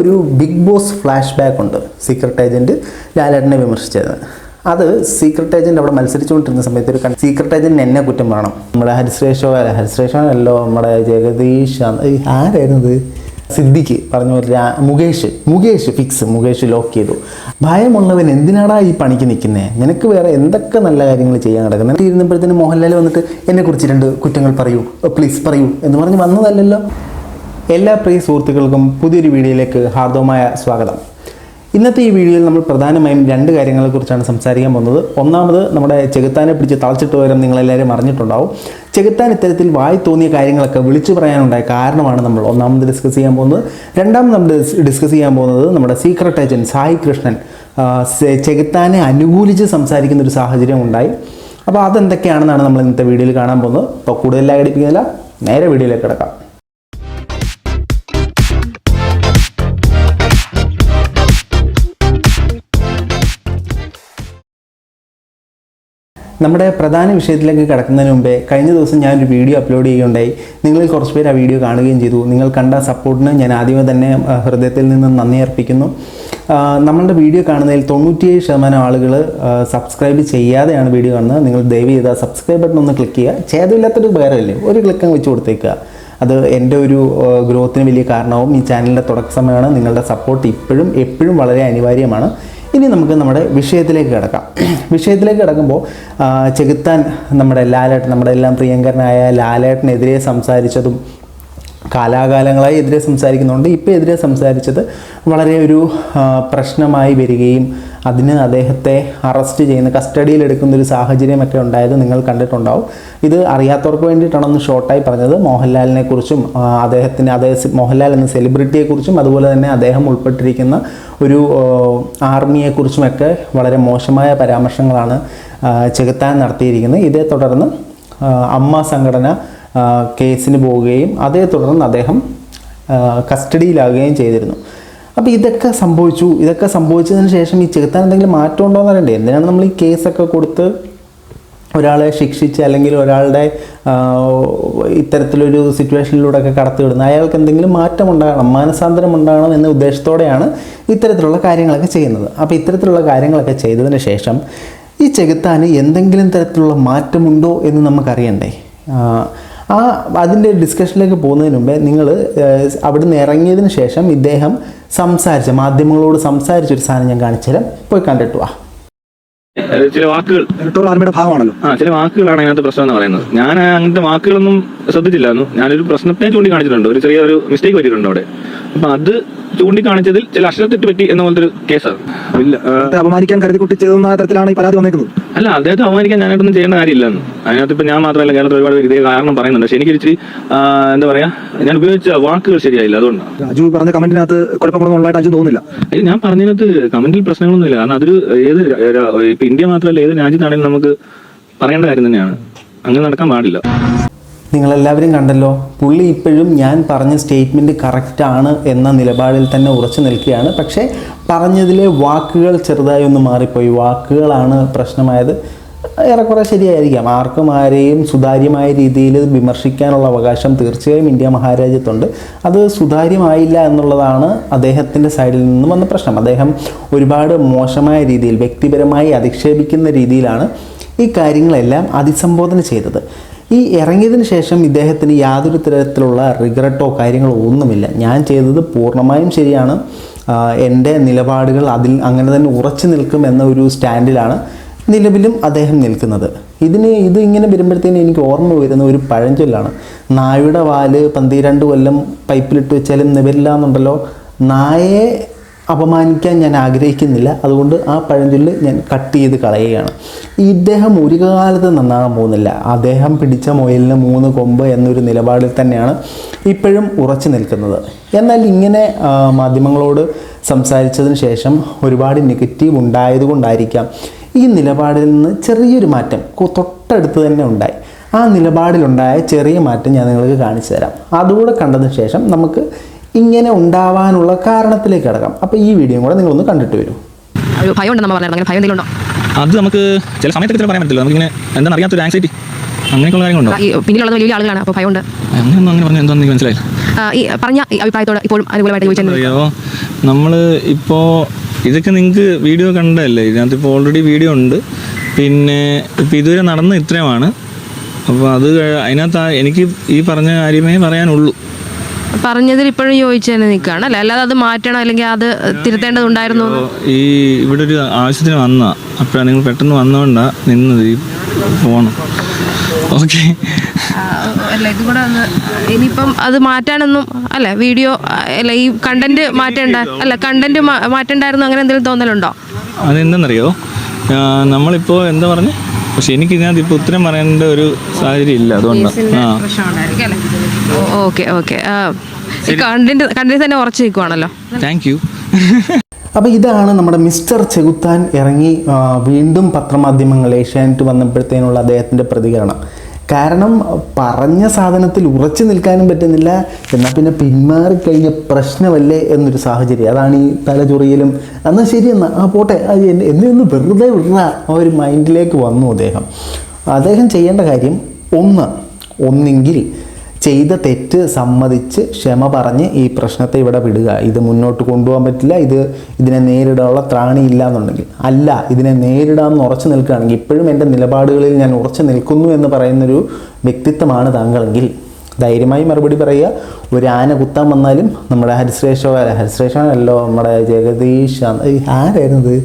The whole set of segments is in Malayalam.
ഒരു ബിഗ് ബോസ് ഫ്ലാഷ് ബാക്ക് ഉണ്ട് സീക്രട്ട് ഏജന്റ് ലാലേട്ടനെ വിമർശിച്ചത്. അത് സീക്രട്ട് ഏജന്റ് അവിടെ മത്സരിച്ചുകൊണ്ടിരുന്ന സമയത്ത് ഒരു സീക്രട്ട് ഏജന്റ് എന്നെ കുറ്റം വേണം നമ്മുടെ ഹരിശ്രേഷോ ഹരിശ്രേഷോ അല്ലോ നമ്മുടെ ജഗദീഷ് ആരായിരുന്നത്? സിദ്ദിഖ് പറഞ്ഞ പോലെ മുകേഷ്. മുകേഷ് ഫിക്സ് മുകേഷ് ലോക്ക് ചെയ്തു. ഭയമുള്ളവൻ എന്തിനാടാ ഈ പണിക്ക് നിൽക്കുന്നത് നിനക്ക് വേറെ എന്തൊക്കെ നല്ല കാര്യങ്ങൾ ചെയ്യാൻ കിടക്കുന്നത് ഇരുന്നപ്പോഴത്തേന് മോഹൻലാൽ വന്നിട്ട് എന്നെക്കുറിച്ച് രണ്ട് കുറ്റങ്ങൾ പറയൂ. പ്ലീസ് പറയൂ എന്ന് പറഞ്ഞ് വന്നതല്ലല്ലോ. എല്ലാ പ്രിയ സുഹൃത്തുക്കൾക്കും പുതിയൊരു വീഡിയോയിലേക്ക് ഹാർദവമായ സ്വാഗതം. ഇന്നത്തെ ഈ വീഡിയോയിൽ നമ്മൾ പ്രധാനമായും രണ്ട് കാര്യങ്ങളെക്കുറിച്ചാണ് സംസാരിക്കാൻ പോകുന്നത്. ഒന്നാമത് നമ്മുടെ ചെകുത്താനെ പിടിച്ച് തളച്ചിട്ട് വരും നിങ്ങളെല്ലാവരും അറിഞ്ഞിട്ടുണ്ടാവും. ചെകുത്താൻ ഇത്തരത്തിൽ വായി തോന്നിയ കാര്യങ്ങളൊക്കെ വിളിച്ചു പറയാനുണ്ടായ കാരണമാണ് നമ്മൾ ഒന്നാമത് ഡിസ്കസ് ചെയ്യാൻ പോകുന്നത്. രണ്ടാമത് നമ്മൾ ഡിസ്കസ് ചെയ്യാൻ പോകുന്നത് നമ്മുടെ സീക്രട്ട് ഏജന്റ് സായി കൃഷ്ണൻ ചെകുത്താനെ അനുകൂലിച്ച് സംസാരിക്കുന്ന ഒരു സാഹചര്യം ഉണ്ടായി. അപ്പോൾ അതെന്തൊക്കെയാണെന്നാണ് നമ്മൾ ഇന്നത്തെ വീഡിയോയിൽ കാണാൻ പോകുന്നത്. അപ്പോൾ കൂടുതലായി അടിപ്പിക്കുന്നില്ല. നേരെ വീഡിയോയിലേക്ക് കിടക്കാം. നമ്മുടെ പ്രധാന വിഷയത്തിലേക്ക് കടക്കുന്നതിന് മുമ്പേ കഴിഞ്ഞ ദിവസം ഞാനൊരു വീഡിയോ അപ്ലോഡ് ചെയ്യുകയുണ്ടായി. നിങ്ങളിൽ കുറച്ച് പേര് ആ വീഡിയോ കാണുകയും ചെയ്തു. നിങ്ങൾ കണ്ട സപ്പോർട്ടിന് ഞാൻ ആദ്യമേ തന്നെ ഹൃദയത്തിൽ നിന്ന് നന്ദി അർപ്പിക്കുന്നു. നമ്മളുടെ വീഡിയോ കാണുന്നതിൽ തൊണ്ണൂറ്റിയേഴ് ശതമാനം ആളുകൾ സബ്സ്ക്രൈബ് ചെയ്യാതെയാണ് വീഡിയോ കാണുന്നത്. നിങ്ങൾ ദയവ് ചെയ്ത് സബ്സ്ക്രൈബ് ബട്ടൺ ഒന്ന് ക്ലിക്ക് ചെയ്യുക. ഛേദമില്ലാത്തൊരു ഉപകാരമല്ലേ? ഒരു ക്ലിക്ക് വെച്ച് കൊടുത്തേക്കുക. അത് എന്റെ ഒരു ഗ്രോത്തിന് വലിയ കാരണവും ഈ ചാനലിന്റെ തുടക്ക സമയമാണ്. നിങ്ങളുടെ സപ്പോർട്ട് ഇപ്പോഴും എപ്പോഴും വളരെ അനിവാര്യമാണ്. ഇനി നമുക്ക് നമ്മുടെ വിഷയത്തിലേക്ക് കിടക്കാം. വിഷയത്തിലേക്ക് കിടക്കുമ്പോൾ ചെകുത്താൻ നമ്മുടെ ലാലേട്ടൻ നമ്മുടെ എല്ലാം പ്രിയങ്കരനായ ലാലേട്ടനെതിരെ സംസാരിച്ചതും കാലാകാലങ്ങളായി എതിരെ സംസാരിക്കുന്നുണ്ട്. ഇപ്പോൾ എതിരെ സംസാരിച്ചത് വളരെ ഒരു പ്രശ്നമായി വരികയും അതിന് അദ്ദേഹത്തെ അറസ്റ്റ് ചെയ്യുന്ന കസ്റ്റഡിയിൽ എടുക്കുന്ന ഒരു സാഹചര്യമൊക്കെ ഉണ്ടായത് നിങ്ങൾ കണ്ടിട്ടുണ്ടാവും. ഇത് അറിയാത്തവർക്ക് വേണ്ടിയിട്ടാണ് ഒന്ന് ഷോർട്ടായി പറഞ്ഞത്. മോഹൻലാലിനെ കുറിച്ചും ആ, അദ്ദേഹത്തിന് അദ്ദേഹം മോഹൻലാൽ എന്ന സെലിബ്രിറ്റിയെക്കുറിച്ചും അതുപോലെ തന്നെ അദ്ദേഹം ഉൾപ്പെട്ടിരിക്കുന്ന ഒരു ആർമിയെക്കുറിച്ചുമൊക്കെ വളരെ മോശമായ പരാമർശങ്ങളാണ് ചെകുത്താൻ നടത്തിയിരിക്കുന്നത്. ഇതേ തുടർന്ന് അമ്മ സംഘടന കേസിന് പോവുകയും അതേ തുടർന്ന് അദ്ദേഹം കസ്റ്റഡിയിലാകുകയും ചെയ്തിരുന്നു. അപ്പോൾ ഇതൊക്കെ സംഭവിച്ചു. ഇതൊക്കെ സംഭവിച്ചതിന് ശേഷം ഈ ചെകുത്താൻ എന്തെങ്കിലും മാറ്റം ഉണ്ടോ എന്ന് അറിയണ്ടേ എന്തിനാണ് നമ്മൾ ഈ കേസൊക്കെ കൊടുത്ത് ഒരാളെ ശിക്ഷിച്ച് അല്ലെങ്കിൽ ഒരാളുടെ ഇത്തരത്തിലൊരു സിറ്റുവേഷനിലൂടെ ഒക്കെ കടത്തിവിടുന്നത് അയാൾക്ക് എന്തെങ്കിലും മാറ്റം ഉണ്ടാകണം മാനസാന്തരം ഉണ്ടാകണം എന്ന ഉദ്ദേശത്തോടെയാണ് ഇത്തരത്തിലുള്ള കാര്യങ്ങളൊക്കെ ചെയ്യുന്നത്. അപ്പോൾ ഇത്തരത്തിലുള്ള കാര്യങ്ങളൊക്കെ ചെയ്തതിന് ശേഷം ഈ ചെകുത്താന് എന്തെങ്കിലും തരത്തിലുള്ള മാറ്റമുണ്ടോ എന്ന് നമുക്കറിയണ്ടേ? ആ, അതിന്റെ ഡിസ്കഷനിലേക്ക് പോകുന്നതിന് മുമ്പേ നിങ്ങൾ അവിടുന്ന് ഇറങ്ങിയതിന് ശേഷം ഇദ്ദേഹം സംസാരിച്ച മാധ്യമങ്ങളോട് സംസാരിച്ചൊരു സാധനം ഞാൻ കാണിച്ചു തരാം പോയി കണ്ടിട്ട് വാ. ചില വാക്കുകൾ. ഇലക്ട്രോൾ ആർമിയുടെ ഭാഗമാണല്ലോ. ആ ചില വാക്കുകളാണ് അതിനകത്ത് പ്രശ്നം എന്ന് പറയുന്നത്. ഞാൻ അങ്ങനത്തെ വാക്കുകളൊന്നും ശ്രദ്ധിച്ചില്ലായിരുന്നു. ഞാനൊരു പ്രശ്നത്തെ ചൂണ്ടിക്കാണിച്ചിട്ടുണ്ട്. ഒരു ചെറിയ ഒരു മിസ്റ്റേക്ക് പറ്റിയിട്ടുണ്ട് അവിടെ അപ്പൊ അത് ചൂണ്ടിക്കാണിച്ചതിൽ ചില അക്ഷരത്തെറ്റ് പറ്റി എന്ന പോലത്തെ ഒരു കേസാണ്. അപമാനിക്കാൻ കരുതി കുട്ടി ചെയ്തെന്ന തരത്തിലാണ് ഈ പരാതി വന്നേക്കുന്നത്. അല്ല അദ്ദേഹത്തെ അപമാനിക്കാൻ ഞാനായിട്ടൊന്നും ചെയ്യേണ്ട കാര്യമില്ലെന്ന്. അതിനകത്ത് ഇപ്പൊ ഞാൻ മാത്രമല്ല കേരളത്തിൽ ഒരുപാട് ഇതേ കാരണം പറയുന്നുണ്ട്. പക്ഷെ എനിക്ക് ഇച്ചിരി എന്താ പറയാ ഞാൻ ഉപയോഗിച്ച വാക്കുകൾ ശരിയായില്ല അതുകൊണ്ടാണ് അജു പറഞ്ഞ കമന്റിനകത്ത് കുഴപ്പങ്ങളൊന്നും ഉള്ളതായിട്ട് അജു തോന്നുന്നില്ല ഞാൻ പറഞ്ഞതിനകത്ത് കമന്റിൽ പ്രശ്നങ്ങളൊന്നുമില്ല. കാരണം അതൊരു ഏത് ഇപ്പൊ ഇന്ത്യ മാത്രമല്ല ഏത് രാജ്യത്താണെങ്കിലും നമുക്ക് പറയേണ്ട കാര്യം തന്നെയാണ്. അങ്ങനെ നടക്കാൻ പാടില്ല. നിങ്ങളെല്ലാവരും കണ്ടല്ലോ പുള്ളി ഇപ്പോഴും ഞാൻ പറഞ്ഞ സ്റ്റേറ്റ്മെന്റ് കറക്റ്റാണ് എന്ന നിലപാടിൽ തന്നെ ഉറച്ചു നിൽക്കുകയാണ്. പക്ഷേ പറഞ്ഞതിലെ വാക്കുകൾ ചെറുതായി ഒന്ന് മാറിപ്പോയി. വാക്കുകളാണ് പ്രശ്നമായത്. ഏറെക്കുറെ ശരിയായിരിക്കാം. ആർക്കും ആരെയും സുതാര്യമായ രീതിയിൽ വിമർശിക്കാനുള്ള അവകാശം തീർച്ചയായും ഇന്ത്യ മഹാരാജ്യത്തുണ്ട്. അത് സുതാര്യമായില്ല എന്നുള്ളതാണ് അദ്ദേഹത്തിന്റെ സൈഡിൽ നിന്നും വന്ന പ്രശ്നം. അദ്ദേഹം ഒരുപാട് മോശമായ രീതിയിൽ വ്യക്തിപരമായി അധിക്ഷേപിക്കുന്ന രീതിയിലാണ് ഈ കാര്യങ്ങളെല്ലാം അതിസംബോധന ചെയ്തത്. ഈ ഇറങ്ങിയതിന് ശേഷം ഇദ്ദേഹത്തിന് യാതൊരു തരത്തിലുള്ള റിഗ്രറ്റോ കാര്യങ്ങളോ ഒന്നുമില്ല. ഞാൻ ചെയ്തത് പൂർണമായും ശരിയാണ്. എന്റെ നിലപാടുകൾ അതിൽ അങ്ങനെ തന്നെ ഉറച്ചു നിൽക്കും എന്ന ഒരു സ്റ്റാൻഡിലാണ് നിലവിലും അദ്ദേഹം നിൽക്കുന്നത്. ഇതിന് ഇത് ഇങ്ങനെ വരുമ്പോഴത്തേനും എനിക്ക് ഓർമ്മ വരുന്ന ഒരു പഴഞ്ചൊല്ലാണ്. നായുടെ വാൽ പന്തിരണ്ട് കൊല്ലം പൈപ്പിലിട്ട് വെച്ചാലും നിവരില്ല എന്നുണ്ടല്ലോ. നായയെ അപമാനിക്കാൻ ഞാൻ ആഗ്രഹിക്കുന്നില്ല. അതുകൊണ്ട് ആ പഴഞ്ചൊല്ല് ഞാൻ കട്ട് ചെയ്ത് കളയുകയാണ്. ഇദ്ദേഹം ഒരു കാലത്ത് നന്നാകാൻ പോകുന്നില്ല. അദ്ദേഹം പിടിച്ച മുയലിന് മൂന്ന് കൊമ്പ് എന്നൊരു നിലപാടിൽ തന്നെയാണ് ഇപ്പോഴും ഉറച്ചു നിൽക്കുന്നത്. എന്നാൽ ഇങ്ങനെ മാധ്യമങ്ങളോട് സംസാരിച്ചതിന് ശേഷം ഒരുപാട് നെഗറ്റീവ് ഉണ്ടായതുകൊണ്ടായിരിക്കാം ഈ നിലപാടിൽ നിന്ന് ചെറിയൊരു മാറ്റം തൊട്ടടുത്ത് തന്നെ ഉണ്ടായി. ആ നിലപാടിലുണ്ടായ ചെറിയ മാറ്റം ഞാൻ നിങ്ങൾക്ക് കാണിച്ചു തരാം. അതുകൂടെ കണ്ടതിന് ശേഷം നമുക്ക് ഇങ്ങനെ ഉണ്ടാവാനുള്ള കാരണത്തിലേക്ക് കിടക്കാം. അപ്പോൾ ഈ വീഡിയോ കൂടെ നിങ്ങളൊന്ന് കണ്ടിട്ട് വരൂ. ഒരു ഭയം ഉണ്ടെന്ന് അങ്ങനെ ഭയം എന്തെങ്കിലും ഉണ്ടോ? അത് നമുക്ക് ചില സമയത്തൊക്കെ ചില പറയാൻ പറ്റില്ല നമുക്കിങ്ങനെ എന്താണെന്ന് അറിയാത്തൊരു ആൻസൈറ്റി അങ്ങനെയൊക്കെയുള്ള കാര്യങ്ങളുണ്ടോ? ഈ പിന്നിലുള്ളത് വലിയ വലിയ ആളുകളാണ് അപ്പോൾ ഭയമുണ്ട്. അങ്ങനെയൊന്നും അങ്ങനെ പറഞ്ഞാൽ എന്താണെന്ന് എനിക്ക് മനസ്സിലായി ഈ പറഞ്ഞ ഈ അഭിപ്രായത്തോട് ഇപ്പോഴും അനുകൂലമായിട്ട് ചോദിച്ചിട്ടുണ്ട് അയ്യോ നമ്മൾ ഇപ്പോൾ ഇതൊക്കെ നിങ്ങൾക്ക് വീഡിയോ കണ്ടതല്ലേ? ഇതിനകത്ത് ഇപ്പോൾ ഓൾറെഡി വീഡിയോ ഉണ്ട്. പിന്നെ ഇപ്പോൾ ഇതുവരെ നടന്ന ഇത്രയുമാണ്. അപ്പോൾ അത് കഴി- അതിനകത്ത് ആ- എനിക്ക് ഈ പറഞ്ഞ കാര്യമേ പറയാനുള്ളൂ. പറഞ്ഞതിൽ ഇപ്പോഴും ചോദിച്ചു തന്നെ നിൽക്കുകയാണ് അല്ലേ? അല്ലാതെ അത് മാറ്റണം അല്ലെങ്കിൽ അത് തിരുത്തേണ്ടതുണ്ടായിരുന്നു? ഈ ഇവിടെ ഒരു ആവശ്യത്തിന് വന്ന അപ്പോഴാണ് നിങ്ങൾ പെട്ടെന്ന് വന്നതുകൊണ്ടാണ് നിന്നത് ഈ ഫോണ്. ഓക്കെ. അല്ല ഇത് കൂടെ ഒന്ന് ഇനിയിപ്പം അത് മാറ്റാനൊന്നും അല്ല വീഡിയോ അല്ല ഈ കണ്ടന്റ് മാറ്റേണ്ട അല്ല കണ്ടന്റ് മാറ്റണ്ടായിരുന്നു അങ്ങനെ എന്തെങ്കിലും തോന്നലുണ്ടോ? അതെന്തെന്നറിയോ? ആ, നമ്മളിപ്പോൾ എന്താ പറഞ്ഞു? പക്ഷെ എനിക്ക് ഇതിനകത്ത് ഉത്തരം പറയേണ്ട ഒരു സാഹചര്യം ഇല്ല അതുകൊണ്ട്. ആ. Okay okay. തന്നെ ഉറച്ചു നിൽക്കുവാണല്ലോ താങ്ക് യു അപ്പോൾ ഇതാണ് നമ്മുടെ മിസ്റ്റർ ചെകുത്താൻ ഇറങ്ങി വീണ്ടും പത്രമാധ്യമങ്ങൾ ഏഷ്യാനെറ്റ് വന്നപ്പോഴത്തേനുള്ള അദ്ദേഹത്തിന്റെ പ്രതികരണം. കാരണം പറഞ്ഞ സാധനത്തിൽ ഉറച്ചു നിൽക്കാനും പറ്റുന്നില്ല എന്നാൽ പിന്നെ പിന്മാറിക്കഴിഞ്ഞ പ്രശ്നമല്ലേ എന്നൊരു സാഹചര്യം. അതാണ് ഈ തലചൊറിയലും. എന്നാൽ ശരിയെന്നാ ആ പോട്ടെ. അത് എന്നെ ഒന്ന് വെറുതെ വിടുക ആ ഒരു മൈൻഡിലേക്ക് വന്നു അദ്ദേഹം. അദ്ദേഹം ചെയ്യേണ്ട കാര്യം ഒന്ന് ഒന്നെങ്കിൽ ചെയ്ത തെറ്റ് സമ്മതിച്ച് ക്ഷമ പറഞ്ഞ് ഈ പ്രശ്നത്തെ ഇവിടെ വിടുക. ഇത് മുന്നോട്ട് കൊണ്ടുപോകാൻ പറ്റില്ല. ഇത് ഇതിനെ നേരിടാനുള്ള ത്രാണി ഇല്ല എന്നുണ്ടെങ്കിൽ. അല്ല ഇതിനെ നേരിടാമെന്ന് ഉറച്ചു നിൽക്കുകയാണെങ്കിൽ ഇപ്പോഴും എന്റെ നിലപാടുകളിൽ ഞാൻ ഉറച്ചു നിൽക്കുന്നു എന്ന് പറയുന്നൊരു വ്യക്തിത്വമാണ് താങ്കളെങ്കിൽ ധൈര്യമായി മറുപടി പറയുക. ഒരു ആന കുത്താൻ വന്നാലും നമ്മുടെ ഹരിശ്രേഷോ ഹരിശ്രേഷനല്ലോ നമ്മുടെ ജഗദീഷ് ആരായിരുന്നത്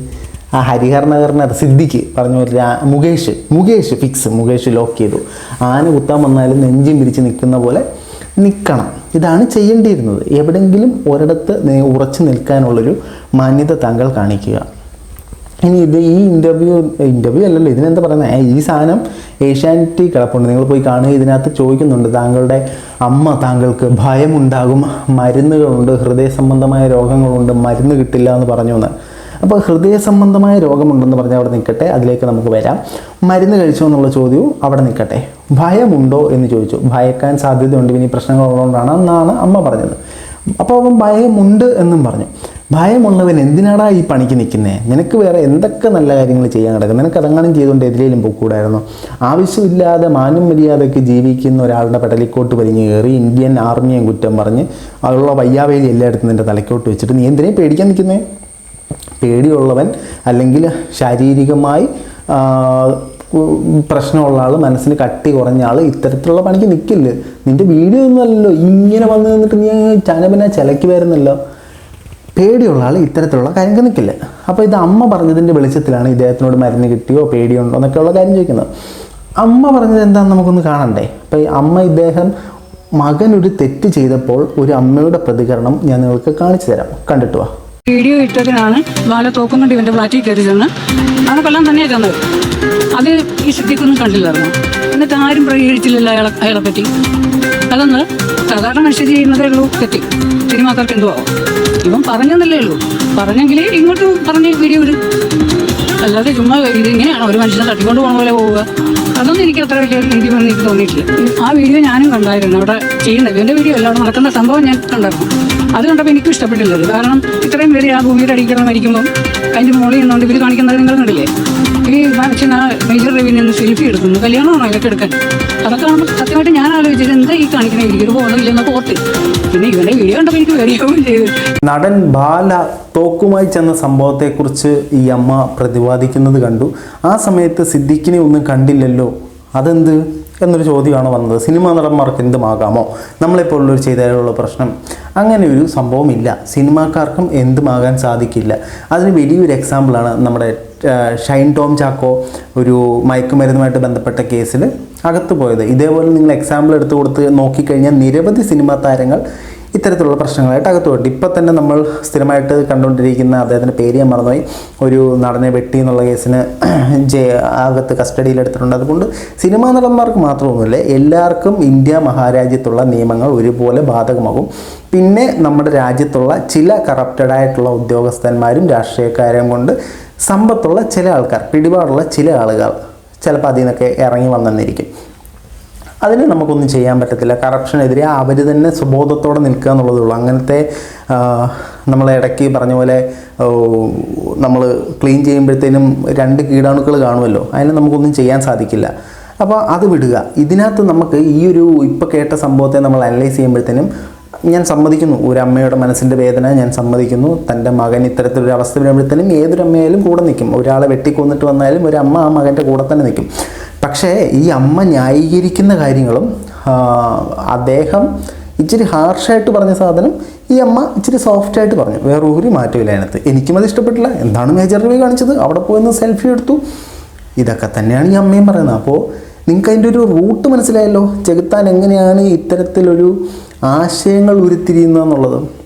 ആ ഹരിഹർനഗറിനകത്ത് സിദ്ദിഖ് പറഞ്ഞ പോലെ മുകേഷ് മുകേഷ് ഫിക്സ് മുകേഷ് ലോക്ക് ചെയ്തു. ആന കുത്താൻ വന്നാലും നെഞ്ചും പിരിച്ച് നിൽക്കുന്ന പോലെ നിൽക്കണം ഇതാണ് ചെയ്യേണ്ടിയിരുന്നത്. എവിടെയെങ്കിലും ഒരിടത്ത് ഉറച്ചു നിൽക്കാനുള്ളൊരു മാന്യത താങ്കൾ കാണിക്കുക. ഇനി ഇത് ഈ ഇന്റർവ്യൂ ഇന്റർവ്യൂ അല്ലല്ലോ ഇതിനെന്താ പറയുന്നത് ഈ സാധനം ഏഷ്യാനെറ്റി കിടപ്പുണ്ട്. നിങ്ങൾ പോയി കാണുക ഇതിനകത്ത് ചോദിക്കുന്നുണ്ട്. താങ്കളുടെ അമ്മ താങ്കൾക്ക് ഭയമുണ്ടാകും മരുന്നുകളുണ്ട് ഹൃദയ സംബന്ധമായ രോഗങ്ങളുണ്ട് മരുന്ന് കിട്ടില്ല എന്ന് പറഞ്ഞു എന്ന് അപ്പോൾ ഹൃദയ സംബന്ധമായ രോഗമുണ്ടെന്ന് പറഞ്ഞാൽ അവിടെ നിൽക്കട്ടെ അതിലേക്ക് നമുക്ക് വരാം. മരുന്ന് കഴിച്ചോ എന്നുള്ള ചോദ്യവും അവിടെ നിൽക്കട്ടെ. ഭയമുണ്ടോ എന്ന് ചോദിച്ചു. ഭയക്കാൻ സാധ്യതയുണ്ട് ഇനി പ്രശ്നങ്ങളുള്ളതുകൊണ്ടാണ് എന്നാണ് അമ്മ പറഞ്ഞത്. അപ്പോൾ അവൻ ഭയമുണ്ട് എന്നും പറഞ്ഞു. ഭയമുള്ളവൻ എന്തിനാടാ ഈ പണിക്ക് നിൽക്കുന്നത് നിനക്ക് വേറെ എന്തൊക്കെ നല്ല കാര്യങ്ങൾ ചെയ്യാൻ കിടക്കും നിനക്ക് അതെങ്ങാനും ചെയ്തുകൊണ്ട് എതിരേലും പോക്കൂടായിരുന്നു? ആവശ്യമില്ലാതെ മാനം മര്യാദയ്ക്ക് ജീവിക്കുന്ന ഒരാളുടെ പെടലിക്കോട്ട് വലിഞ്ഞു കയറി ഇന്ത്യൻ ആർമിയെ കുറ്റം പറഞ്ഞ് അതുള്ള വയ്യാവേലി എല്ലായിടത്തും നിന്റെ തലക്കോട്ട് വെച്ചിട്ട് നീ എന്തിനേ പേടിക്കാൻ നിൽക്കുന്നേ? പേടിയുള്ളവൻ അല്ലെങ്കിൽ ശാരീരികമായി പ്രശ്നമുള്ള ആൾ മനസ്സിന് കട്ടി കുറഞ്ഞ ആൾ ഇത്തരത്തിലുള്ള പണിക്ക് നിൽക്കില്ല നിന്റെ വീഡിയോ ഒന്നും അല്ലല്ലോ. ഇങ്ങനെ വന്ന് നിന്നിട്ട് നീ ചനപിന ചിലക്ക് വരുന്നല്ലോ. പേടിയുള്ള ആൾ ഇത്തരത്തിലുള്ള കാര്യങ്ങൾ നിൽക്കില്ല അപ്പോൾ ഇത് അമ്മ പറഞ്ഞതിന്റെ വെളിച്ചത്തിലാണ് ഇദ്ദേഹത്തിനോട് മരുന്ന് കിട്ടിയോ പേടിയുണ്ടോ എന്നൊക്കെയുള്ള കാര്യം ചോദിക്കുന്നത്. അമ്മ പറഞ്ഞത് എന്താണെന്ന് നമുക്കൊന്ന് കാണണ്ടേ? അപ്പോൾ ഈ അമ്മ ഇദ്ദേഹം മകനൊരു തെറ്റ് ചെയ്തപ്പോൾ ഒരു അമ്മയുടെ പ്രതികരണം ഞാൻ നിങ്ങൾക്ക് കാണിച്ചു തരാം. കണ്ടിട്ട് വാ. വീഡിയോ ഇട്ടതിനാണ് ബാല തോക്കുന്നുണ്ട് ഇവന്റെ ഫ്ലാറ്റിൽ കയറി ചെന്ന് അവനെ കൊല്ലാൻ തന്നെയാണ് ചെന്നത് അത് ഈ സിദ്ധിക്കൊന്നും കണ്ടില്ലായിരുന്നു. എന്നിട്ട് ആരും പ്രതികരിച്ചില്ലല്ലോ അയാളെ അയാളെ പറ്റി. അതൊന്ന് സാധാരണ മനുഷ്യർ ചെയ്യുന്നതേ ഉള്ളൂ തെറ്റി. സിനിമാക്കാർക്ക് എന്തോ ഇവൻ പറഞ്ഞെന്നല്ലേ ഉള്ളൂ. പറഞ്ഞെങ്കിൽ ഇങ്ങോട്ട് പറഞ്ഞ് വീഡിയോ ഇടും. അല്ലാതെ ചുമ്മാ ഇത് ഇങ്ങനെയാണ് ഒരു മനുഷ്യനെ തട്ടിക്കൊണ്ട് പോകുന്ന പോലെ പോവുക. അതൊന്നും എനിക്ക് അത്ര വലിയ രീതി പറഞ്ഞ് എനിക്ക് തോന്നിയിട്ടില്ല. ആ വീഡിയോ ഞാനും കണ്ടായിരുന്നു. അവിടെ ചെയ്യുന്നത് എന്റെ വീഡിയോ അല്ല അവിടെ നടക്കുന്ന സംഭവം ഞാൻ കണ്ടായിരുന്നു. അത് കണ്ടപ്പോൾ എനിക്കും ഇഷ്ടപ്പെട്ടില്ലത്. കാരണം ഇത്രയും പേര് ആ ഭൂമിയുടെ അടിക്കണം മരിക്കുമ്പോൾ അതിന്റെ മുകളിൽ നിന്നുകൊണ്ട് ഇവർ കാണിക്കുന്നത് നിങ്ങൾ കണ്ടില്ലേ? ഈ മനുഷ്യൻ ആ മേജർ റവിനെ ഒന്ന് സെൽഫി എടുക്കുന്നു. കല്യാണമാണോ ഇതൊക്കെ എടുക്കാൻ? അതൊക്കെ കാണുമ്പോൾ സത്യമായിട്ട് ഞാൻ ആലോചിച്ചത് എന്താ ഈ കാണിക്കണേ എനിക്കൊരു ബോധമില്ലെന്നൊക്കെ ഓർത്ത്. പിന്നെ ഇവനെ വീഡിയോ കണ്ടപ്പോൾ എനിക്ക് വരികയും ചെയ്തു. നടൻ ബാല തോക്കുമായി ചെന്ന സംഭവത്തെക്കുറിച്ച് ഈ അമ്മ പ്രതിപാദിക്കുന്നത് കണ്ടു. ആ സമയത്ത് സിദ്ദിഖിനെ ഒന്നും കണ്ടില്ലല്ലോ. അതെന്ത്? എന്നൊരു ചോദ്യമാണ് വന്നത്. സിനിമാ നടന്മാർക്ക് എന്തുമാകാമോ? നമ്മളെപ്പോലുള്ളൊരു ചെയ്താലുള്ള പ്രശ്നം. അങ്ങനെ ഒരു സംഭവമില്ല. സിനിമാക്കാർക്കും എന്തുമാകാൻ സാധിക്കില്ല. അതിന് വലിയൊരു എക്സാമ്പിളാണ് നമ്മുടെ ഷൈൻ ടോം ചാക്കോ ഒരു മയക്കുമരുന്നുമായിട്ട് ബന്ധപ്പെട്ട കേസിൽ അകത്ത് പോയത്. ഇതേപോലെ നിങ്ങൾ എക്സാമ്പിൾ എടുത്തു കൊടുത്ത് നോക്കിക്കഴിഞ്ഞാൽ നിരവധി സിനിമാ താരങ്ങൾ ഇത്തരത്തിലുള്ള പ്രശ്നങ്ങളായിട്ട് അകത്ത് പോയിട്ട് ഇപ്പം തന്നെ നമ്മൾ സ്ഥിരമായിട്ട് കണ്ടുകൊണ്ടിരിക്കുന്ന അദ്ദേഹത്തിന്റെ പേര് ഞാൻ മറന്നുപോയി. ഒരു നടനെ വെട്ടി എന്നുള്ള കേസിന് ജെ അകത്ത് കസ്റ്റഡിയിലെടുത്തിട്ടുണ്ട് അതുകൊണ്ട് സിനിമാ നടന്മാർക്ക് മാത്രമൊന്നുമില്ല എല്ലാവർക്കും ഇന്ത്യ മഹാരാജ്യത്തുള്ള നിയമങ്ങൾ ഒരുപോലെ ബാധകമാകും. പിന്നെ നമ്മുടെ രാജ്യത്തുള്ള ചില കറപ്റ്റഡ് ആയിട്ടുള്ള ഉദ്യോഗസ്ഥന്മാരും രാഷ്ട്രീയക്കാരും കൊണ്ട് സമ്പത്തുള്ള ചില ആൾക്കാർ പിടിപാടുള്ള ചില ആളുകൾ ചിലപ്പോൾ അതിൽ നിന്നൊക്കെ ഇറങ്ങി വന്നെന്നിരിക്കും അതിന് നമുക്കൊന്നും ചെയ്യാൻ പറ്റത്തില്ല. കറപ്ഷനെതിരെ അവർ തന്നെ സുബോധത്തോടെ നിൽക്കുക എന്നുള്ളതേ ഉള്ളൂ. അങ്ങനത്തെ നമ്മൾ ഇടയ്ക്ക് പറഞ്ഞ പോലെ നമ്മൾ ക്ലീൻ ചെയ്യുമ്പോഴത്തേനും രണ്ട് കീടാണുക്കൾ കാണുമല്ലോ. അതിന് നമുക്കൊന്നും ചെയ്യാൻ സാധിക്കില്ല. അപ്പോൾ അത് വിടുക. ഇതിനകത്ത് നമുക്ക് ഈ ഒരു ഇപ്പോൾ കേട്ട സംഭവത്തെ നമ്മൾ അനലൈസ് ചെയ്യുമ്പോഴത്തേനും ഞാൻ സമ്മതിക്കുന്നു. ഒരു അമ്മയുടെ മനസ്സിന്റെ വേദന ഞാൻ സമ്മതിക്കുന്നു. തന്റെ മകൻ ഇത്തരത്തിലൊരു അവസ്ഥ വരുമ്പോഴത്തേനും ഏതൊരു അമ്മയായാലും കൂടെ നിൽക്കും. ഒരാളെ വെട്ടിക്കൊന്നിട്ട് വന്നാലും ഒരു അമ്മ ആ മകന്റെ കൂടെ തന്നെ നിൽക്കും. പക്ഷേ ഈ അമ്മ ന്യായീകരിക്കുന്ന കാര്യങ്ങളും അദ്ദേഹം ഇച്ചിരി ഹാർഷായിട്ട് പറഞ്ഞ സാധനം ഈ അമ്മ ഇച്ചിരി സോഫ്റ്റായിട്ട് പറഞ്ഞു. വേറെ ഒരു മാറ്റമില്ല അതിനകത്ത്. എനിക്കും അത് ഇഷ്ടപ്പെട്ടില്ല. എന്താണ് മേജർ റിവ്യൂ കാണിച്ചത്? അവിടെ പോയി സെൽഫി എടുത്തു. ഇതൊക്കെ തന്നെയാണ് ഈ അമ്മയും പറയുന്നത്. അപ്പോൾ നിങ്ങൾക്ക് അതിന്റെ ഒരു റൂട്ട് മനസ്സിലായല്ലോ. ചെകുത്താൻ എങ്ങനെയാണ് ഇത്തരത്തിലൊരു ആശയങ്ങൾ ഉരുത്തിരിയുന്നതെന്നുള്ളത്.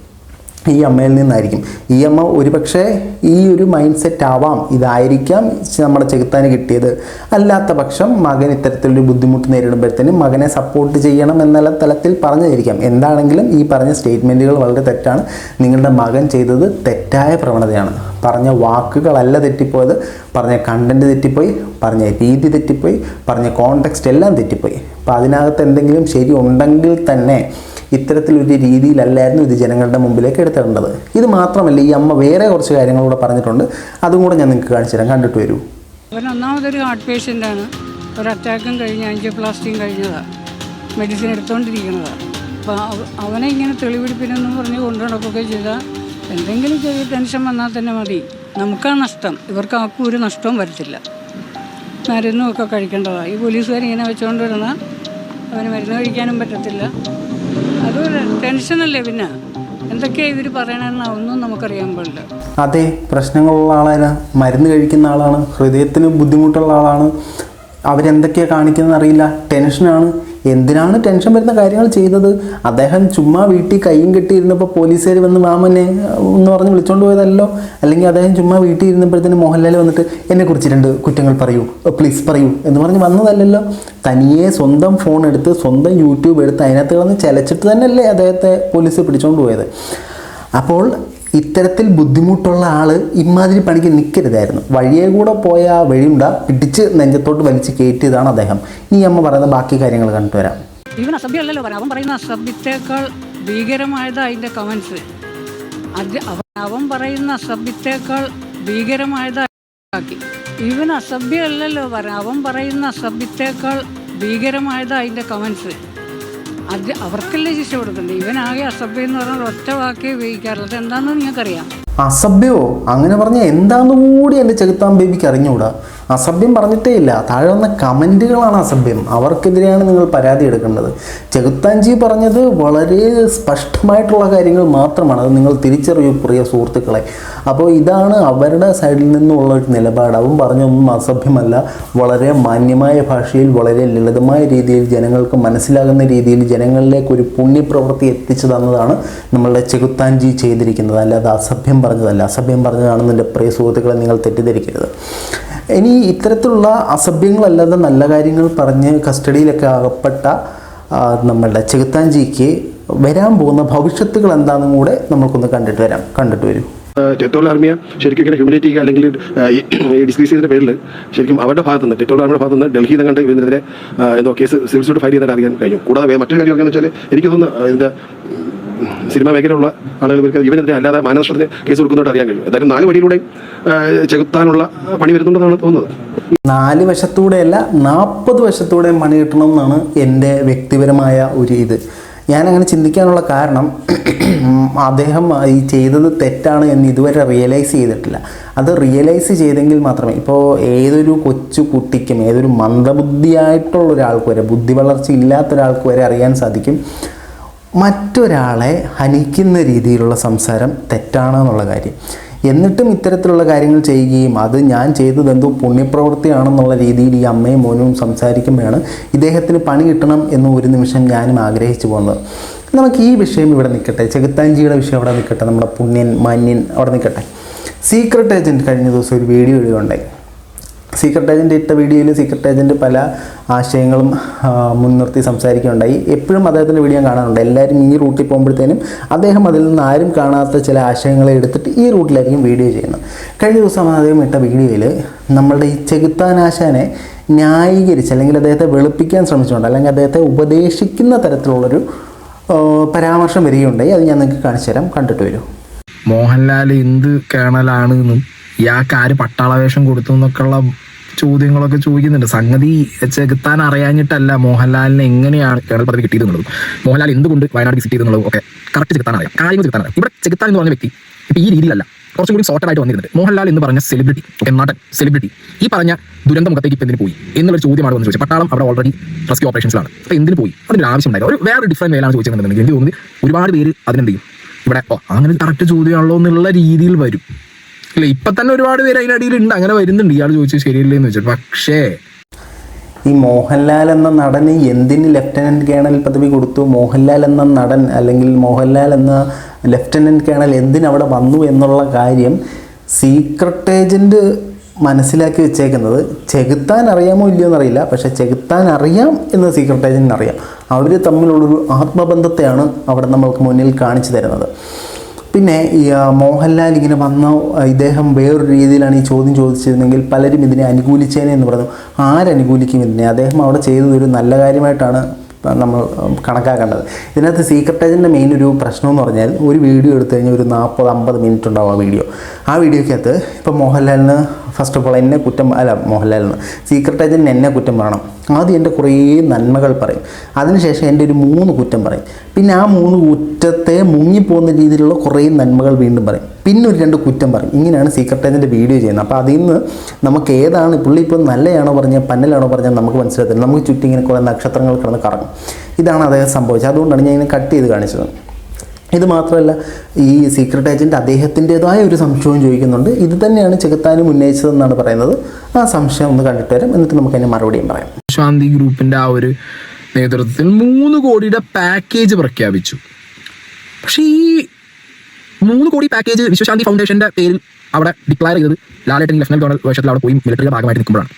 ഈ അമ്മയിൽ നിന്നായിരിക്കും. ഈ അമ്മ ഒരുപക്ഷെ ഈ ഒരു മൈൻഡ് സെറ്റ് ആവാം. ഇതായിരിക്കാം നമ്മുടെ ചെകുത്താന് കിട്ടിയത്. അല്ലാത്ത പക്ഷം മകൻ ഇത്തരത്തിലൊരു ബുദ്ധിമുട്ട് നേരിടുമ്പോഴത്തേനും മകനെ സപ്പോർട്ട് ചെയ്യണം എന്നുള്ള തലത്തിൽ പറഞ്ഞതായിരിക്കാം. എന്താണെങ്കിലും ഈ പറഞ്ഞ സ്റ്റേറ്റ്മെന്റുകൾ വളരെ തെറ്റാണ്. നിങ്ങളുടെ മകൻ ചെയ്തത് തെറ്റായ പ്രവണതയാണ്. പറഞ്ഞ വാക്കുകളല്ല തെറ്റിപ്പോയത്. പറഞ്ഞ കണ്ടന്റ് തെറ്റിപ്പോയി. പറഞ്ഞ രീതി തെറ്റിപ്പോയി. പറഞ്ഞ കോണ്ടെക്സ്റ്റ് എല്ലാം തെറ്റിപ്പോയി. അപ്പോൾ അതിനകത്ത് എന്തെങ്കിലും ശരി ഉണ്ടെങ്കിൽ തന്നെ ഇത്തരത്തിലൊരു രീതിയിലല്ലായിരുന്നു ഇത് ജനങ്ങളുടെ മുമ്പിലേക്ക് എടുത്തിടേണ്ടത്. ഇത് മാത്രമല്ല ഈ അമ്മ വേറെ കുറച്ച് കാര്യങ്ങളൂടെ പറഞ്ഞിട്ടുണ്ട്. അതും കൂടെ ഞാൻ നിങ്ങൾക്ക് കാണിച്ചു തരാം. കണ്ടിട്ട് വരൂ. ഒന്നാമതൊരു ഹാർട്ട് ആണ് ഒരു അറ്റാക്കും കഴിഞ്ഞ് ആൻജിയോപ്ലാസ്റ്റിയും കഴിഞ്ഞതാണ് മെഡിസിൻ എടുത്തുകൊണ്ടിരിക്കുന്നതാണ് അപ്പോൾ അവനെ ഇങ്ങനെ തെളിവെടുപ്പിനെന്ന് പറഞ്ഞ് കൊണ്ടു നടക്കുകയൊക്കെ ചെയ്താൽ എന്തെങ്കിലും ചെറിയ ടെൻഷൻ വന്നാൽ തന്നെ മതി. നമുക്കാ നഷ്ടം. ഇവർക്ക് ആർക്കും ഒരു നഷ്ടവും വരത്തില്ല. മരുന്നും ഒക്കെ കഴിക്കേണ്ടതാണ് ഈ പോലീസുകാർ ഇങ്ങനെ വെച്ചുകൊണ്ട് വരുന്ന അവന് മരുന്ന് കഴിക്കാനും പറ്റത്തില്ല. അതൊരു ടെൻഷനല്ലേ പിന്നെ? എന്തൊക്കെയാ ഇവർ പറയണമെന്ന് ഒന്നും നമുക്കറിയാൻ പാടില്ല. അതെ പ്രശ്നങ്ങളുള്ള ആളാണ് മരുന്ന് കഴിക്കുന്ന ആളാണ് ഹൃദയത്തിന് ബുദ്ധിമുട്ടുള്ള ആളാണ്. അവരെന്തൊക്കെയാണ് കാണിക്കുന്നത് അറിയില്ല. ടെൻഷനാണ് എന്തിനാണ് ടെൻഷൻ വരുന്ന കാര്യങ്ങൾ ചെയ്തത്? അദ്ദേഹം ചുമ്മാ വീട്ടിൽ കൈയും കെട്ടിയിരുന്നപ്പോൾ പോലീസുകാർ വന്ന് മാമനെ എന്ന് പറഞ്ഞ് വിളിച്ചുകൊണ്ട് പോയതല്ലോ. അല്ലെങ്കിൽ അദ്ദേഹം ചുമ്മാ വീട്ടിൽ ഇരുന്നപ്പോഴത്തേന് മോഹൻലാൽ വന്നിട്ട് എന്നെക്കുറിച്ച് രണ്ട് കുറ്റങ്ങൾ പറയൂ പ്ലീസ് പറയൂ എന്ന് പറഞ്ഞ് വന്നതല്ലല്ലോ. തനിയെ സ്വന്തം ഫോൺ എടുത്ത് സ്വന്തം യൂട്യൂബ് എടുത്ത് അതിനകത്ത് കിടന്ന് ചലച്ചിട്ട് തന്നെയല്ലേ അദ്ദേഹത്തെ പോലീസ് പിടിച്ചുകൊണ്ട് പോയത്. അപ്പോൾ ഇത്തരത്തിൽ ബുദ്ധിമുട്ടുള്ള ആൾ ഇമാതിരി പണിക്ക് നിൽക്കരുതായിരുന്നു വഴിയെ കൂടെ പോയ ആ വഴിയുണ്ട പിടിച്ച് നെഞ്ചത്തോട്ട് വലിച്ച് കയറ്റിയതാണ് അദ്ദേഹം. ഈ അമ്മ പറയുന്ന ബാക്കി കാര്യങ്ങൾ കണ്ടിട്ട് വരാം. ഇവൻ അസഭ്യമല്ലല്ലോ അവൻ പറയുന്ന അസഭ്യത്തേക്കാൾ ഭീകരമായത് അതിന്റെ കമൻസ് അത് അവൻ പറയുന്ന അസഭ്യത്തേക്കാൾ ഭീകരമായത് ആക്കി ഇവൻ അസഭ്യമല്ലല്ലോ അവൻ പറയുന്ന അസഭ്യത്തേക്കാൾ ഭീകരമായത് അതിന്റെ കമൻസ് അത് അവർക്കല്ലേ ശിക്ഷ കൊടുക്കണ്ടേ ഇവനാകെ അസഭ്യം എന്ന് പറഞ്ഞാൽ ഒറ്റ വാക്കേ ഉപയോഗിക്കാറുള്ളത് എന്താണെന്ന് നിങ്ങൾക്കറിയാം. അസഭ്യമോ അങ്ങനെ പറഞ്ഞാൽ എന്താണെന്ന് കൂടി എന്റെ ചെകുത്താൻ ബേബിക്ക് അറിഞ്ഞുകൂടാ? അസഭ്യം പറഞ്ഞിട്ടേ ഇല്ല താഴെ വന്ന കമന്റുകളാണ് അസഭ്യം. അവർക്കെതിരെയാണ് നിങ്ങൾ പരാതി എടുക്കേണ്ടത്. ചെകുത്താൻജി പറഞ്ഞത് വളരെ സ്പഷ്ടമായിട്ടുള്ള കാര്യങ്ങൾ മാത്രമാണ്. അത് നിങ്ങൾ തിരിച്ചറിയൂ പ്രിയ സുഹൃത്തുക്കളെ. അപ്പോൾ ഇതാണ് അവരുടെ സൈഡിൽ നിന്നുള്ള ഒരു നിലപാട്. അവൻ പറഞ്ഞൊന്നും അസഭ്യമല്ല. വളരെ മാന്യമായ ഭാഷയിൽ വളരെ ലളിതമായ രീതിയിൽ ജനങ്ങൾക്ക് മനസ്സിലാകുന്ന രീതിയിൽ ജനങ്ങളിലേക്ക് ഒരു പുണ്യപ്രവൃത്തി എത്തിച്ചു തന്നതാണ് നമ്മളുടെ ചെകുത്താൻജി ചെയ്തിരിക്കുന്നത്. അല്ലാതെ അസഭ്യം പറഞ്ഞതല്ല അസഭ്യം പറഞ്ഞതാണെന്ന് എന്റെ പ്രിയ സുഹൃത്തുക്കളെ നിങ്ങൾ തെറ്റിദ്ധരിക്കരുത്. ഇനി ഇത്തരത്തിലുള്ള അസഭ്യങ്ങളല്ലാതെ നല്ല കാര്യങ്ങൾ പറഞ്ഞ് കസ്റ്റഡിയിലൊക്കെ അകപ്പെട്ട നമ്മളുടെ ചെകുത്താൻജിക്ക് വരാൻ പോകുന്ന ഭവിഷ്യത്തുകൾ എന്താണെന്നും കൂടെ നമുക്കൊന്ന് കണ്ടിട്ട് വരാം. കണ്ടിട്ട് വരും. ടെറ്റോൾ ആർമിയ ശരിക്കും ഇങ്ങനെ ഹ്യൂമിലേറ്റ് അല്ലെങ്കിൽ ഈ പേരിൽ ശരിക്കും അവരുടെ ഭാഗത്ത് നിന്ന് ടെറ്റോൾ ആർമിയുടെ ഭാഗത്ത് നിന്ന് ഡൽഹിയിൽ നിന്ന് കണ്ട് ഇതിനെതിരെ എന്തോ കേസ് സിവിൽ സൂട്ട് ഫയൽ ചെയ്തിട്ട് അറിയാൻ കഴിഞ്ഞു കൂടാതെ മറ്റൊരു കാര്യം എന്ന് വെച്ചാൽ എനിക്ക് തോന്നുന്നു ഇതിന്റെ സിനിമ മേഖലയിലുള്ള ആളുകൾക്ക് ഇവനെതിരെ അല്ലാതെ മാനനഷ്ടത്തിന് കേസ് കൊടുക്കുന്നതായിട്ട് അറിയാൻ കഴിയും. എന്തായാലും നാല് വഴിയിലൂടെ ചെകുത്താനുള്ള പണി വരുന്നുണ്ടെന്നാണ് തോന്നുന്നത്. നാല് വശത്തൂടെയല്ല നാൽപ്പത് വശത്തൂടെയും പണി കിട്ടണം എന്നാണ് എന്റെ വ്യക്തിപരമായ ഒരു ഇത്. ഞാനങ്ങനെ ചിന്തിക്കാനുള്ള കാരണം അദ്ദേഹം ഈ ചെയ്തത് തെറ്റാണ് എന്ന് ഇതുവരെ റിയലൈസ് ചെയ്തിട്ടില്ല. അത് റിയലൈസ് ചെയ്തെങ്കിൽ മാത്രമേ ഇപ്പോൾ ഏതൊരു കൊച്ചു കുട്ടിക്കും ഏതൊരു മന്ദബുദ്ധിയായിട്ടുള്ള ഒരാൾക്ക് വരെ ബുദ്ധി വളർച്ച ഇല്ലാത്ത ഒരാൾക്ക് വരെ അറിയാൻ സാധിക്കും. മറ്റൊരാളെ ഹനിക്കുന്ന രീതിയിലുള്ള സംസാരം തെറ്റാണെന്നുള്ള കാര്യം. എന്നിട്ടും ഇത്തരത്തിലുള്ള കാര്യങ്ങൾ ചെയ്യുകയും അത് ഞാൻ ചെയ്തത് എന്തോ പുണ്യപ്രവൃത്തിയാണെന്നുള്ള രീതിയിൽ ഈ അമ്മയും മോനും സംസാരിക്കുമ്പോഴാണ് ഇദ്ദേഹത്തിന് പണി കിട്ടണം എന്ന് ഒരു നിമിഷം ഞാനും ആഗ്രഹിച്ചു പോകുന്നത്. നമുക്ക് ഈ വിഷയം ഇവിടെ നിൽക്കട്ടെ. ചെകുത്താഞ്ചിയുടെ വിഷയം അവിടെ നിൽക്കട്ടെ. നമ്മുടെ പുണ്യൻ മാന്യൻ അവിടെ നിൽക്കട്ടെ. സീക്രട്ട് ഏജന്റ് കഴിഞ്ഞ ദിവസം ഒരു വീഡിയോ ഇടുകയുണ്ടായി സീക്രട്ട് ഏജന്റ് ഇട്ട വീഡിയോയിൽ സീക്രട്ട് ഏജന്റ് പല ആശയങ്ങളും മുൻനിർത്തി സംസാരിക്കുകയുണ്ടായി. എപ്പോഴും അദ്ദേഹത്തിന്റെ വീഡിയോ കാണാറുണ്ട്. എല്ലാവരും ഈ റൂട്ടിൽ പോകുമ്പോഴത്തേനും അദ്ദേഹം അതിൽ നിന്ന് ആരും കാണാത്ത ചില ആശയങ്ങളെ എടുത്തിട്ട് ഈ റൂട്ടിലായിരിക്കും വീഡിയോ ചെയ്യുന്നത്. കഴിഞ്ഞ ദിവസം അദ്ദേഹം ഇട്ട വീഡിയോയിൽ നമ്മളുടെ ഈ ചെകുത്താനാശാനെ ന്യായീകരിച്ച് അല്ലെങ്കിൽ അദ്ദേഹത്തെ വെളുപ്പിക്കാൻ ശ്രമിച്ചുകൊണ്ട് അല്ലെങ്കിൽ അദ്ദേഹത്തെ ഉപദേശിക്കുന്ന തരത്തിലുള്ളൊരു പരാമർശം വരികയുണ്ടായി. അത് ഞാൻ നിങ്ങൾക്ക് കാണിച്ചു തരാം കണ്ടിട്ട് വരും. മോഹൻലാൽ എന്ത് കേണലാണ് എന്നും ഇയാൾക്ക് ആര് പട്ടാളവേഷം കൊടുത്തു എന്നൊക്കെയുള്ള ചോദ്യങ്ങളൊക്കെ ചോദിക്കുന്നുണ്ട്. സംഗതി ചെകുത്താൻ അറിയാഞ്ഞിട്ടല്ല മോഹൻലാലിനെ എങ്ങനെയാണ് കേരള പദവി കിട്ടിയത് എന്നുള്ളതും മോഹൻലാൽ എന്തുകൊണ്ട് വയനാട് വിസിറ്റ് ചെയ്തെന്നുള്ളതും ഒക്കെ കറക്റ്റ് ചെകുത്താൻ അറിയാം. കാര്യങ്ങൾ ചെകുത്താൻ അറിയാം. ഇവിടെ ചെകുത്താൻ എന്ന് പറഞ്ഞ വ്യക്തി ഇപ്പൊ ഈ രീതിയിലല്ല കുറച്ചും കൂടി സോർട്ടഡ് ആയിട്ട് വന്നിരുന്നത്. മോഹൻലാൽ എന്ന് പറഞ്ഞ സെലിബ്രിറ്റി ഓക്കെ നടൻ സെലിബ്രിറ്റി ഈ പറഞ്ഞ ദുരന്ത മുഖത്തേക്ക് ഇപ്പം എന്തിന് പോയി എന്നുള്ളൊരു ചോദ്യമാണ് വന്ന് ചോദിച്ചത്. പട്ടാളം അവിടെ ഓൾറെഡി റെസ്ക്യൂ ഓപ്പറേഷൻസിലാണ് അപ്പൊ എന്തിന് പോയി? അതിന് ആവശ്യം ഉണ്ടായിരുന്നു ഒരു വേറെ ഡിഫറെന്റ് വേലാണ് ചോദിച്ചിട്ടുണ്ടെങ്കിൽ എനിക്ക് തോന്നുന്നത് ഒരുപാട് പേര് അതിനെന്ത് ചെയ്യും? ഇവിടെ അങ്ങനെ കറക്റ്റ് ചോദ്യമാണല്ലോ എന്നുള്ള രീതിയിൽ വരും. ഇല്ല ഇപ്പൊ തന്നെ ഒരുപാട് പേര് അതിനടിയിൽ ഉണ്ട്. അങ്ങനെ വരുന്നുണ്ട്. ഇയാൾ ചോദിച്ചത് ശരിയല്ലേ എന്ന് വെച്ചിട്ട് പക്ഷേ ഈ മോഹൻലാൽ എന്ന നടന് എന്തിന് ലെഫ്റ്റനന്റ് കേണൽ പദവി കൊടുത്തു? മോഹൻലാൽ എന്ന നടൻ അല്ലെങ്കിൽ മോഹൻലാൽ എന്ന ലെഫ്റ്റനന്റ് കേണൽ എന്തിന് അവിടെ വന്നു എന്നുള്ള കാര്യം സീക്രട്ട് ഏജന്റ് മനസ്സിലാക്കി വെച്ചേക്കുന്നത് ചെകുത്താൻ അറിയാമോ ഇല്ലയോ എന്നറിയില്ല. പക്ഷെ ചെകുത്താൻ അറിയാം എന്ന് സീക്രട്ട് ഏജന്റിന് അറിയാം. അവർ തമ്മിലുള്ളൊരു ആത്മബന്ധത്തെയാണ് അവിടെ നമ്മൾക്ക് മുന്നിൽ കാണിച്ചു തരുന്നത്. പിന്നെ മോഹൻലാൽ ഇങ്ങനെ വന്ന ഇദ്ദേഹം വേറൊരു രീതിയിലാണ് ഈ ചോദ്യം ചോദിച്ചിരുന്നെങ്കിൽ പലരും ഇതിനെ അനുകൂലിച്ചേനെ എന്ന് പറഞ്ഞു. ആരനുകൂലിക്കും ഇതിനെ? അദ്ദേഹം അവിടെ ചെയ്തത് ഒരു നല്ല കാര്യമായിട്ടാണ് നമ്മൾ കണക്കാക്കേണ്ടത്. ഇതിനകത്ത് സീക്രട്ട് ഏജന്റെ മെയിൻ ഒരു പ്രശ്നം എന്ന് പറഞ്ഞാൽ ഒരു വീഡിയോ എടുത്തു കഴിഞ്ഞാൽ ഒരു നാൽപ്പത് അമ്പത് മിനിറ്റ് ഉണ്ടാവും ആ വീഡിയോ. ആ വീഡിയോക്കകത്ത് ഇപ്പോൾ മോഹൻലാലിന് ഫസ്റ്റ് ഓഫ് ഓൾ എന്നെ കുറ്റം അല്ല മോഹൻലാലിന് സീക്രട്ട് ഏജന്റിന് എന്നെ കുറ്റം പറയണം. ആദ്യം എന്റെ കുറേ നന്മകൾ പറയും. അതിനുശേഷം എന്റെ ഒരു മൂന്ന് കുറ്റം പറയും. പിന്നെ ആ മൂന്ന് കുറ്റത്തെ മുങ്ങിപ്പോകുന്ന രീതിയിലുള്ള കുറേ നന്മകൾ വീണ്ടും പറയും. പിന്നെ ഒരു രണ്ട് കുറ്റം പറയും. ഇങ്ങനെയാണ് സീക്രട്ട് ഏജന്റെ വീഡിയോ ചെയ്യുന്നത്. അപ്പോൾ അതിൽ നിന്ന് നമുക്ക് ഏതാണ് പുള്ളി ഇപ്പോൾ നല്ലയാണോ പറഞ്ഞാൽ പന്നലാണോ പറഞ്ഞാൽ നമുക്ക് മനസ്സിലാകത്തില്ല. നമുക്ക് ചുറ്റും ഇങ്ങനെ കുറേ നക്ഷത്രങ്ങൾ കിടന്ന് കറങ്ങും. ഇതാണ് അദ്ദേഹം സംഭവിച്ചത്. അതുകൊണ്ടാണ് ഞാൻ ഇങ്ങനെ കട്ട് ചെയ്ത് കാണിച്ചത്. ഇത് മാത്രമല്ല ഈ സീക്രട്ട് ഏജന്റ് അദ്ദേഹത്തിന്റെതായ ഒരു സംശയവും ചോദിക്കുന്നുണ്ട്. ഇത് തന്നെയാണ് ചെകുത്താനും ഉന്നയിച്ചതെന്നാണ് പറയുന്നത്. ആ സംശയം ഒന്ന് കണ്ടിട്ട് വരാം. എന്നിട്ട് നമുക്ക് അതിന് മറുപടിയും പറയാം. ശാന്തി ഗ്രൂപ്പിന്റെ ആ ഒരു നേതൃത്വത്തിൽ മൂന്ന് കോടിയുടെ പാക്കേജ് പ്രഖ്യാപിച്ചു. പക്ഷേ ഈ മൂന്ന് കോടി പാക്കേജ് വിശ്വശാന്തി ഫൗണ്ടേഷന്റെ പേരിൽ അവിടെ ഡിക്ലയർ ചെയ്തത് ലാലേട്ടൻ ലഫ്റ്റനന്റ് ഗവർണർ വേഷത്തിൽ അവിടെ പോയി മിലിറ്ററിയുടെ ഭാഗമായിട്ട് നിൽക്കുമ്പോഴാണ്.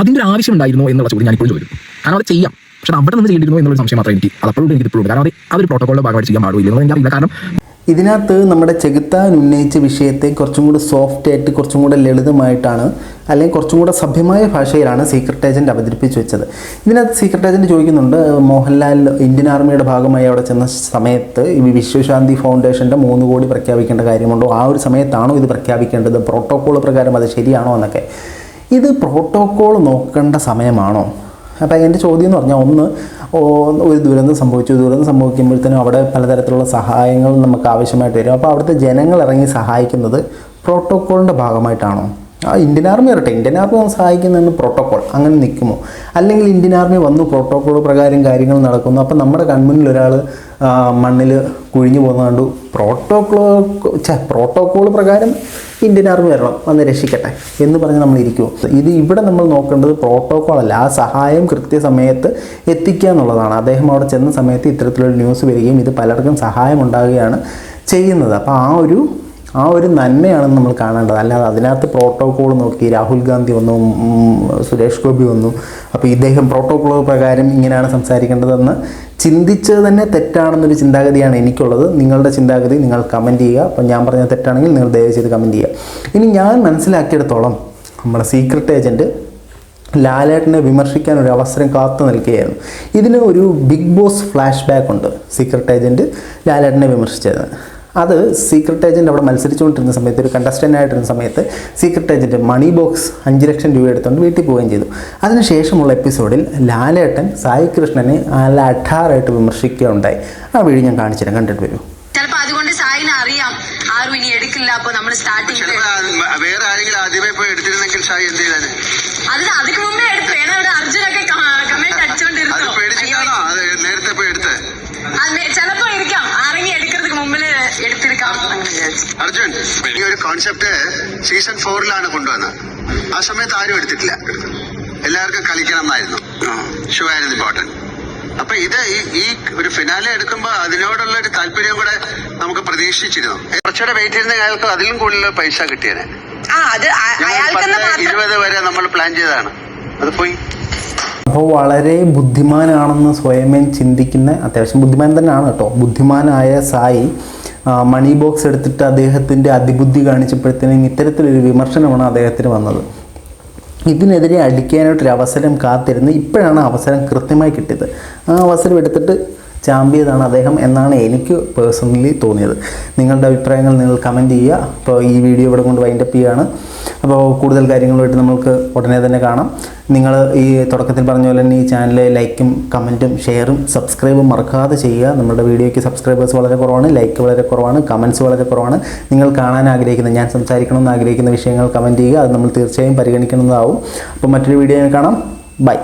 അതിന്റെ ഒരു ആവശ്യം ഉണ്ടായിരുന്നു എന്നുള്ള ചോദ്യം ഞാൻ ഇപ്പോഴും ചോദിക്കും കാരണം അത് ചെയ്യാം. പക്ഷെ അവിടെ നിന്ന് ചെയ്യേണ്ടിരുന്നു എന്നുള്ള സംശയം മാത്രമേ എനിക്ക് അത് അപ്പോഴും എനിക്ക് ഇപ്പോഴും. കാരണം അത് അതൊരു പ്രോട്ടോകോളിന്റെ ഭാഗമായിട്ട് ചെയ്യാൻ പാടില്ല എന്ന് എനിക്കറിയില്ല കാരണം ഇതിനകത്ത് നമ്മുടെ ചെകുത്താൻ ഉന്നയിച്ച വിഷയത്തെ കുറച്ചും കൂടി സോഫ്റ്റ് ആയിട്ട് കുറച്ചും കൂടെ ലളിതമായിട്ടാണ് അല്ലെങ്കിൽ കുറച്ചും കൂടെ സഭ്യമായ ഭാഷയിലാണ് സീക്രട്ട് ഏജന്റ് അവതരിപ്പിച്ച് വെച്ചത്. ഇതിനകത്ത് സീക്രട്ട് ഏജന്റ് ചോദിക്കുന്നുണ്ട് മോഹൻലാൽ ഇന്ത്യൻ ആർമിയുടെ ഭാഗമായി അവിടെ ചെന്ന സമയത്ത് ഈ വിശ്വശാന്തി ഫൗണ്ടേഷന്റെ മൂന്ന് കോടി പ്രഖ്യാപിക്കേണ്ട കാര്യമുണ്ടോ? ആ ഒരു സമയത്താണോ ഇത് പ്രഖ്യാപിക്കേണ്ടത്? പ്രോട്ടോക്കോൾ പ്രകാരം അത് ശരിയാണോ എന്നൊക്കെ. ഇത് പ്രോട്ടോക്കോൾ നോക്കേണ്ട സമയമാണോ? അപ്പോൾ എന്റെ ചോദ്യം എന്ന് പറഞ്ഞാൽ ഒന്ന് ഒരു ദുരന്തം സംഭവിച്ചു. ദുരന്തം സംഭവിക്കുമ്പോഴത്തേനും അവിടെ പലതരത്തിലുള്ള സഹായങ്ങൾ നമുക്ക് ആവശ്യമായിട്ട് വരും. അപ്പോൾ അവിടുത്തെ ജനങ്ങൾ ഇറങ്ങി സഹായിക്കുന്നത് പ്രോട്ടോക്കോളിന്റെ ഭാഗമായിട്ടാണോ? ആ ഇന്ത്യൻ ആർമി വരട്ടെ. ഇന്ത്യൻ ആർമി വന്ന് സഹായിക്കുന്നതെന്ന് പ്രോട്ടോക്കോൾ അങ്ങനെ നിൽക്കുമോ? അല്ലെങ്കിൽ ഇന്ത്യൻ ആർമി വന്നു പ്രോട്ടോക്കോൾ പ്രകാരം കാര്യങ്ങൾ നടക്കുന്നു. അപ്പോൾ നമ്മുടെ കൺമുന്നിൽ ഒരാൾ മണ്ണിൽ കുഴിഞ്ഞു പോകുന്നതുകൊണ്ട് കണ്ടു. പ്രോട്ടോക്കോൾ പ്രോട്ടോക്കോൾ പ്രകാരം ഇന്ത്യൻ ആർമി വരണം വന്ന് രക്ഷിക്കട്ടെ എന്ന് പറഞ്ഞ് നമ്മൾ ഇരിക്കുമോ ഇത് ഇവിടെ നമ്മൾ നോക്കേണ്ടത് പ്രോട്ടോകോൾ അല്ല ആ സഹായം കൃത്യസമയത്ത് എത്തിക്കുക എന്നുള്ളതാണ്. അദ്ദേഹം അവിടെ ചെന്ന സമയത്ത് ഇത്തരത്തിലൊരു ന്യൂസ് വരികയും ഇത് പലർക്കും സഹായം ഉണ്ടാകുകയാണ് ചെയ്യുന്നത്. അപ്പോൾ ആ ഒരു ആ ഒരു നന്മയാണ് നമ്മൾ കാണേണ്ടത്. അല്ലാതെ അതിനകത്ത് പ്രോട്ടോകോൾ നോക്കി രാഹുൽ ഗാന്ധി വന്നു സുരേഷ് ഗോപി വന്നു. അപ്പോൾ ഇദ്ദേഹം പ്രോട്ടോകോൾ പ്രകാരം ഇങ്ങനെയാണ് സംസാരിക്കേണ്ടതെന്ന് ചിന്തിച്ചത് തന്നെ തെറ്റാണെന്നൊരു ചിന്താഗതിയാണ് എനിക്കുള്ളത്. നിങ്ങളുടെ ചിന്താഗതി നിങ്ങൾ കമന്റ് ചെയ്യുക. അപ്പം ഞാൻ പറഞ്ഞ തെറ്റാണെങ്കിൽ നിങ്ങൾ ദയവ് ചെയ്ത് കമന്റ് ചെയ്യുക. ഇനി ഞാൻ മനസ്സിലാക്കിയെടുത്തോളം നമ്മുടെ സീക്രട്ട് ഏജന്റ് ലാലേട്ടനെ വിമർശിക്കാൻ ഒരു അവസരം കാത്തു നിൽക്കുകയായിരുന്നു. ഇതിന് ഒരു ബിഗ് ബോസ് ഫ്ലാഷ് ബാക്ക് ഉണ്ട് സീക്രട്ട് ഏജന്റ് ലാലേട്ടനെ വിമർശിച്ചത് അത് സീക്രട്ട് ഏജന്റ് അവിടെ മത്സരിച്ചുകൊണ്ടിരുന്ന സമയത്ത് ഒരു കണ്ടസ്റ്റന്റ് ആയിട്ടിരുന്ന സമയത്ത് സീക്രട്ട് ഏജന്റ് മണി ബോക്സ് അഞ്ച് ലക്ഷം രൂപ എടുത്തുകൊണ്ട് വീട്ടിൽ പോവുകയും ചെയ്തു. അതിനുശേഷമുള്ള എപ്പിസോഡിൽ ലാലേട്ടൻ സായി കൃഷ്ണനെ നല്ല അഠാറായിട്ട് വിമർശിക്കുകയുണ്ടായി. ആ വീഡിയോ ഞാൻ കാണിച്ചിരുന്നു കണ്ടിട്ട് വരൂ. സായിനെ അറിയാം. ആരും ഇനി എടുക്കില്ല. അപ്പോൾ നമ്മൾ സ്റ്റാർട്ടിങ് വേറെ ആരെങ്കിലും പോയി എടുത്തിരുന്നെങ്കിൽ സായി എന്ത് അത് മുമ്പേ എടുത്തു. അർജുനൊക്കെ കമന്റ് നേരത്തെ പോയി ചിലപ്പോ അർജുൻ ഈ ഒരു കോൺസെപ്റ്റ് സീസൺ ഫോറിലാണ് കൊണ്ടുവന്നത്. ആ സമയത്ത് ആരും എടുത്തിട്ടില്ല. എല്ലാവർക്കും കളിക്കണം എന്നായിരുന്നു ഷോ ആയിരുന്നു ഇമ്പോർട്ടന്റ് അപ്പൊ ഇത് ഈ- ഒരു ഫിനാലെ എടുക്കുമ്പോ അതിനോടുള്ള ഒരു താല്പര്യം കൂടെ നമുക്ക് പ്രതീക്ഷിച്ചിരുന്നു. കുറച്ചുകൂടെ വെയിറ്റ് ചെയ്യുന്ന അയാൾക്ക് അതിലും കൂടുതൽ പൈസ കിട്ടിയേനെ. ഇരുപത് വരെ നമ്മൾ പ്ലാൻ ചെയ്തതാണ്. അത് പോയി. അപ്പോൾ വളരെ ബുദ്ധിമാനാണെന്ന് സ്വയമേ ചിന്തിക്കുന്ന അത്യാവശ്യം ബുദ്ധിമാൻ തന്നെയാണ് കേട്ടോ. ബുദ്ധിമാനായ സായി മണി ബോക്സ് എടുത്തിട്ട് അദ്ദേഹത്തിന്റെ അതിബുദ്ധി കാണിച്ചപ്പോഴത്തേനും ഇത്തരത്തിലൊരു വിമർശനമാണ് അദ്ദേഹത്തിന് വന്നത്. ഇതിനെതിരെ അടിക്കാനായിട്ടൊരു അവസരം കാത്തിരുന്ന് ഇപ്പോഴാണ് അവസരം കൃത്യമായി കിട്ടിയത്. ആ അവസരം എടുത്തിട്ട് ചാമ്പിയതാണ് അദ്ദേഹം എന്നാണ് എനിക്ക് പേഴ്സണലി തോന്നിയത്. നിങ്ങളുടെ അഭിപ്രായങ്ങൾ നിങ്ങൾ കമന്റ് ചെയ്യുക. അപ്പോൾ ഈ വീഡിയോ ഇവിടെ കൊണ്ട് വൈൻഡപ്പ് ചെയ്യുകയാണ്. അപ്പോൾ കൂടുതൽ കാര്യങ്ങളുമായിട്ട് നമുക്ക് ഉടനെ തന്നെ കാണാം. നിങ്ങൾ ഈ തുടക്കത്തിൽ പറഞ്ഞ പോലെ തന്നെ ഈ ചാനൽ ലൈക്കും കമന്റും ഷെയറും സബ്സ്ക്രൈബും മറക്കാതെ ചെയ്യുക. നമ്മുടെ വീഡിയോയ്ക്ക് സബ്സ്ക്രൈബേഴ്സ് വളരെ കുറവാണ് ലൈക്ക് വളരെ കുറവാണ് കമൻസ് വളരെ കുറവാണ്. നിങ്ങൾ കാണാൻ ആഗ്രഹിക്കുന്ന ഞാൻ സംസാരിക്കണമെന്ന് ആഗ്രഹിക്കുന്ന വിഷയങ്ങൾ കമന്റ് ചെയ്യുക. അത് നമ്മൾ തീർച്ചയായും പരിഗണിക്കുന്നതാവും. അപ്പോൾ മറ്റൊരു വീഡിയോ കാണാം. ബൈ